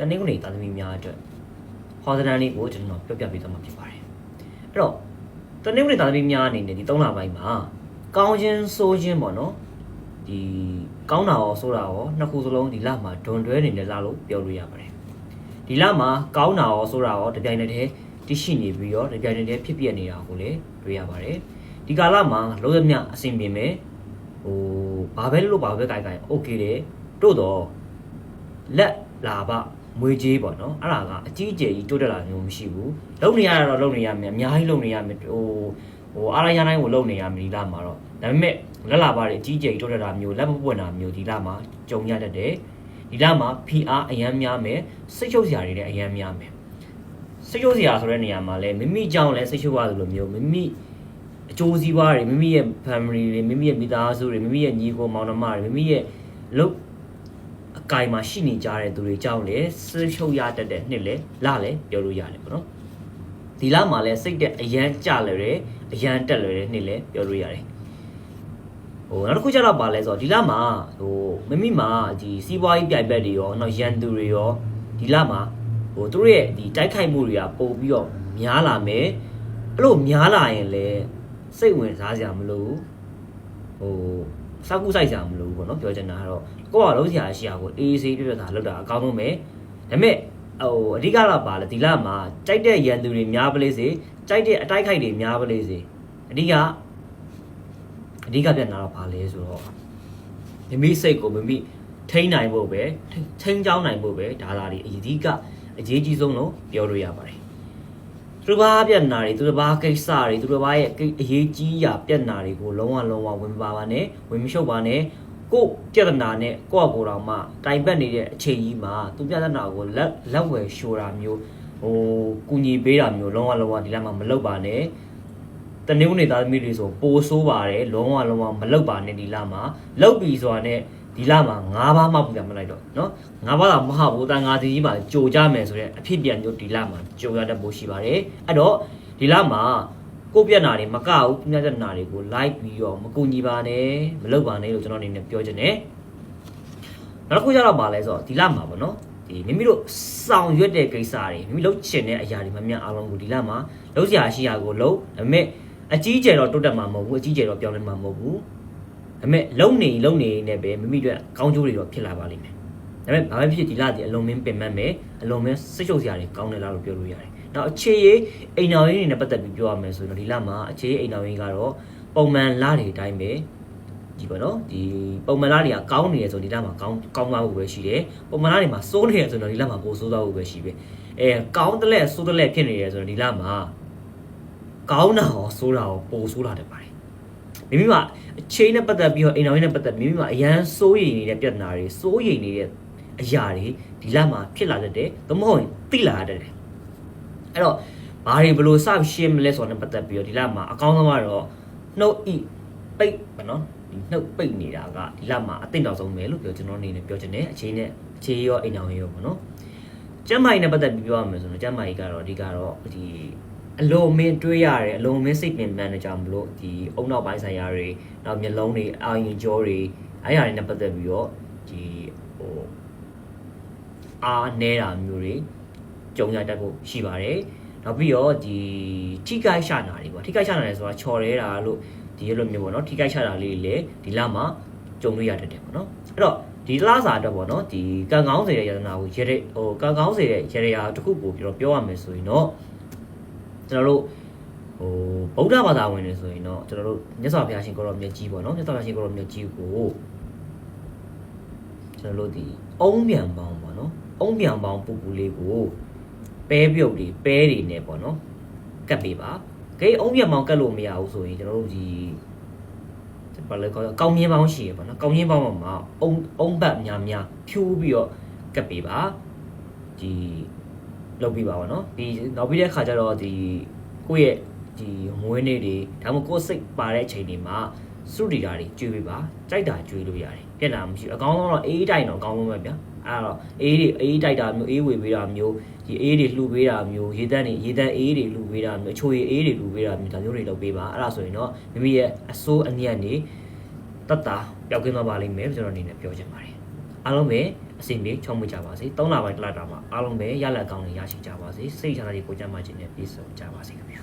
တနင်္ဂနွေသားသမီးများအတွက်ဟောသဒန်လေးကိုကျွန်တော်ပြောပြပေးသွားမှာဖြစ်ပါတယ်အဲ့တော့တနင်္ဂနွေသားသမီးများအနေနဲ့ဒီ၃လပိုင်းမှာကောင်းခြင်းဆိုးခြင်းပေါ့နော်ဒီကောင်းတာရောဆိုးတာရောနှစ်ခုစလုံးဒီလမှာဒွန်တွဲနေတယ်လားလို့ပြောလို့ရပါတယ်ဒီလမှာကောင်းတာရောဆိုးတာရောတပြိုင်တည်းတရှိနေပြီးတော့တပြိုင်တည်းဖြစ်ပြနေတာကိုလည်းတွေ့ရပါတယ်ဒီကာလမှာလုံးဝမြအဆင်ပြေမယ်ဟိုဘာပဲလို့ဘာပဲကြိုက်ကြိုက် okay တယ်တို့တော့လက်လာပါ မွေးကြီးပေါ့နော်အဲ့ဒါကအကြီးအကျယ်ကြီးတိုးတက်လာမျိုးမရှိဘူးလုံနေရတာတော့လုံနေရမယ်အများကြီးလုံနေရမယ်ဟိုဟိုအားရရတိုင်းကိုလုံနေရမယ်ဒီလမှာတော့ဒါပေမဲ့လက်လာပါတွေအကြီးအကျယ်ကြီးတိုးတက်တာမျိုးလက်မပွင့်တာမျိုးဒီလမှာကြုံရတတ်တယ်ဒီလမှာ PR အရန်များမယ်စိတ်ချုပ်စရာတွေလည်းအရန်များမယ်စိတ်ချုပ်စရာဆိုတဲ့နေရာမှာလည်းမိမိကြောင့်လည်းစိတ်ချုပ်ရတယ်လို့မျိုးမိမိအကျိုးစီးပွားတွေမိမိရဲ့ family တွေမိမိရဲ့မိသားစုတွေမိမိရဲ့ညီကိုမောင်နှမတွေမိမိရဲ့လုပ်အ ကင်မှာရှိနေကြတဲ့သူတွေကြောင့်လည်းစိတ်ချုပ်ရတတ်တဲ့နှစ်လေလလည်းပြောလို့ရတယ်ပေါ့နော်ဒီလမှာလည်းစိတ်တဲ့အရန်ကြလွယ်တယ်အရန်တက်လွယ်တဲ့နှစ်လည်းပြောလို့ရတယ်ဟိုနောက်တစ်ခုကျတော့ပါလဲဆိုတော့ဒီလမှာဟိုမိမိမှာဒီစီးပွားရေးပြိုင်ဘက်တွေရောနောက်ရန်သူတွေရောဒီလမှာဟိုသူတို့ရဲ့ဒီတိုက်ခိုက်မှုတွေကပို့ပြီးတော့များလာမယ်အဲ့လိုများလာရင်လည်းစိတ်ဝင်စားစရာမလိုဘူးဟိုစောက်ကူဆိုင်စရာမလိုဘူး ပေါ့နော်ပြောချင်တာကတော့ကိုယ့်ကလုံးစရာရှိတာကိုအေးအေးဆေးပြပြသားလုပ်တာအကောင်းဆုံးပဲဒါပေမဲ့ဟိုအဓိကတော့ပါလေဒီလမှာကြိုက်တဲ့ရန်သူတွေများပလေးစေကြိုက်တဲ့အတိုက်ခိုက်တွေများပလေးစေအဓိကအဓိကပြန်လာတော့ပါလဲဆိုတော့မိမိစိတ်ကိုမိမိထိန်းနိုင်ဖို့ပဲထိန်းချောင်းနိုင်ဖို့ပဲဒါလာတွေအဓိကအရေးကြီးဆုံးလို့ပြောလို့ရပါတယ်သူတစ်ပါးပြက်နာတွေသူတစ်ပါးကိစ္စတွေသူတစ်ပါးရဲ့ကိအရေးကြီးရာပြက်နာတွေကိုလုံးဝလုံးဝဝင်မပါပါနဲ့ဝင်မရှုပ်ပါနဲ့ ကိုယ့်ပြဿနာနဲ့ကိုယ့်အကိုယ်တော်မှတိုင်ပတ်နေတဲ့အချိန်ကြီးမှာသူပြဿနာကိုလက်လက်ဝယ်ရှိုးတာမျိုးဟိုကူညီပေးတာမျိုးလုံးဝလုံးဝဒီလမ်းမှာမလုပ်ပါနဲ့ တနင်္ဂနွေသားသမီးတွေဆိုပိုဆိုးပါတယ်လုံးဝလုံးဝမလောက်ပါနဲ့ဒီလမှာလောက်ပြီဆိုတာနဲ့ဒီလမှာ၅ပါးမှပြန်မလိုက်တော့เนาะ၅ပါးတော့မဟုတ်ဘူးတန်ငါစီကြီးမှာကြိုကြမယ်ဆိုတဲ့အဖြစ်ပြန်မျိုးဒီလမှာကြိုရတတ်ဖို့ရှိပါတယ်အဲ့တော့ဒီလမှာ ကိုယ့်ပြက်နာတွေမကဘူးပြက်နာတွေကို like ပြီးတော့မကူညီပါနဲ့မလုပ်ပါနဲ့လို့ကျွန်တော်အနေနဲ့ပြောချင်တယ်နောက်တစ်ခုကျတော့ပါလဲဆိုတော့ဒီလမှာပေါ့နော်ဒီမိမိတို့ဆောင်ရွက်တဲ့ကိစ္စတွေမိမိလုပ်ချင်တဲ့အရာတွေမှမြန်အားလုံးကိုဒီလမှာလုပ်စရာရှိရာကိုလုပ်ဒါပေမဲ့အကြီးကျယ်တော့တိုးတက်မှာမဟုတ်ဘူးအကြီးကျယ်တော့ပြောင်းလဲမှာမဟုတ်ဘူးဒါပေမဲ့လုံနေလုံနေနဲ့ပဲမိမိတို့ကောင်းကျိုးတွေတော့ဖြစ်လာပါလိမ့်မယ်ဒါပေမဲ့ဘာပဲဖြစ်ဒီလဒီအလုံးမင်းပင်မမယ်အလုံးမင်းစိတ်ချုပ်စရာတွေကောင်းတယ်လားလို့ပြောလို့ရတယ် နောက်အခြေရေးအိမ်တော်ရင်းတွေနဲ့ပတ်သက်ပြီးပြောရမယ်ဆိုရင်တော့ဒီလမှာအခြေရေးအိမ်တော်ရင်းကတော့ပုံမှန်လတွေအတိုင်းပဲဒီပေါ့နော်ဒီပုံမှန်လားတွေကကောင်းနေရဆိုဒီလမှာကောင်းကောင်းသွားဖို့ပဲရှိတယ်ပုံမှန်လားတွေမှာစိုးနေရဆိုတော့ဒီလမှာပိုဆိုးသွားဖို့ပဲရှိပဲအဲကောင်းတဲ့လက်ဆိုးတဲ့လက်ဖြစ်နေရဆိုတော့ဒီလမှာကောင်းတာရောဆိုးတာရောပိုဆိုးလာတတ်ပါတယ်မိမိမှာအချိန်နဲ့ပတ်သက်ပြီးတော့အိမ်တော်ရေးနဲ့ပတ်သက်မိမိမှာအရန်စိုးရိမ်နေတဲ့ပြဿနာတွေစိုးရိမ်နေတဲ့အရာတွေဒီလမှာဖြစ်လာတတ်တယ်သို့မဟုတ်ရင်သိလာတတ်တယ် အဲ့တော့ဘာတွေဘယ်လိုစရှင်းမလဲဆိုတော့ပတ်သက်ပြီးတော့ဒီလမှာအကောင်းဆုံးကတော့နှုတ်ဤပိတ်ပေါ့နော်ဒီနှုတ်ပိတ်နေတာကဒီလမှာအသိတော်ဆုံးပဲလို့ပြောကျွန်တော်အနေနဲ့ပြောချင်တယ်အချိန်နဲ့အခြေရောအိမ်တော်ရေးရောပေါ့နော်ကျမ်းမာရေးနဲ့ပတ်သက်ပြီးပြောရမယ်ဆိုတော့ကျမ်းမာရေးကတော့အဓိကတော့ဒီအလုံးမင်းတွေးရတယ်အလုံးမင်းစိတ်ပင်ပန်းနေကြမလို့ဒီအုံနောက်ပိုင်းဆိုင်ရာတွေနောက်မျက်လုံးတွေအာရင်ကြောတွေအဲ့ဟာတွေနဲ့ပတ်သက်ပြီးတော့ဒီဟိုအားနေတာမျိုးတွေ ကြုံရတတ်ဖို့ရှိပါတယ်နောက်ပြီးတော့ဒီထိကိုက်ရှာနာတွေပေါ့ထိကိုက်ရှာနာတွေဆိုတာချော်ရဲတာလို့ဒီလိုမျိုးပေါ့နော်ထိကိုက်ရှာတာလေးတွေလည်းဒီလမှာကြုံလို့ရတတ်တယ်ပေါ့နော်အဲ့တော့ဒီလစာအတွက်ပေါ့နော်ဒီကံကောင်းစေတဲ့ယတနာကိုရေဟိုကံကောင်းစေတဲ့ရေရာတစ်ခုကိုပြောပြောရမယ်ဆိုရင်တော့ကျွန်တော်တို့ဟိုဗုဒ္ဓဘာသာဝင်တွေဆိုရင်တော့ကျွန်တော်တို့မြတ်စွာဘုရားရှင်ကိုရောမြတ်ကြီးပေါ့နော်မြတ်စွာဘုရားရှင်ကိုရောမြတ်ကြီးကိုကျွန်တော်တို့ဒီအုံးပြန်ပေါင်းပေါ့နော်အုံးပြန်ပေါင်းပူပူလေးကို ပဲပြုတ်တွေပဲတွေနဲ့ပေါ့နော်ကတ်ပေးပါဂိတ်အုံးပြန်ပေါင်းကတ်လို့မရဘူးဆိုရင်ကျွန်တော်တို့ဒီဘာလဲကောကောင်းမြင်းပေါင်းရှိရပေါ့နော်ကောင်းမြင်းပေါင်းမှာအုံအုံဘတ်များများဖြိုးပြီးတော့ကတ်ပေးပါဒီလုပ်ပြီးပါပါနော်ဒီနောက်ပြီးတဲ့ခါကျတော့ဒီကိုယ့်ရဲ့ဒီမွေးနေ့တွေဒါမှမဟုတ်ကိုယ်စိတ်ပါတဲ့အချိန်တွေမှာစုတီတာတွေကျွေးပေးပါကြိုက်တာကျွေးလို့ရတယ်ပြက်တာမရှိဘူးအကောင်းဆုံးတော့အေးတိုင်တော့အကောင်းဆုံးပဲဗျာ အဲ့တော့အေးတွေအေးတိုက်တာမျိုးအေးဝေပေးတာမျိုးဒီအေးတွေလှူပေးတာမျိုးရေတန်းတွေရေတန်းအေးတွေလှူပေးတာမျိုးအချိုရည်အေးတွေလှူပေးတာမျိုးဒါမျိုးတွေလုပ်ပေးပါအဲ့ဒါဆိုရင်တော့မိမိရဲ့အစိုးအညံ့နေတတ်တာပျောက်ကင်းသွားပါလိမ့်မယ်လို့ကျွန်တော်အနေနဲ့ပြောချင်ပါတယ်အားလုံးပဲအစီအမေချုံးမကြပါစေ၃လပိုင်းတစ်လတာမှာအားလုံးပဲရလက်ကောင်းတွေရရှိကြပါစေစိတ်ချမ်းသာတွေကိုကြမ်းမှခြင်းနဲ့ပြည့်စုံကြပါစေခင်ဗျာ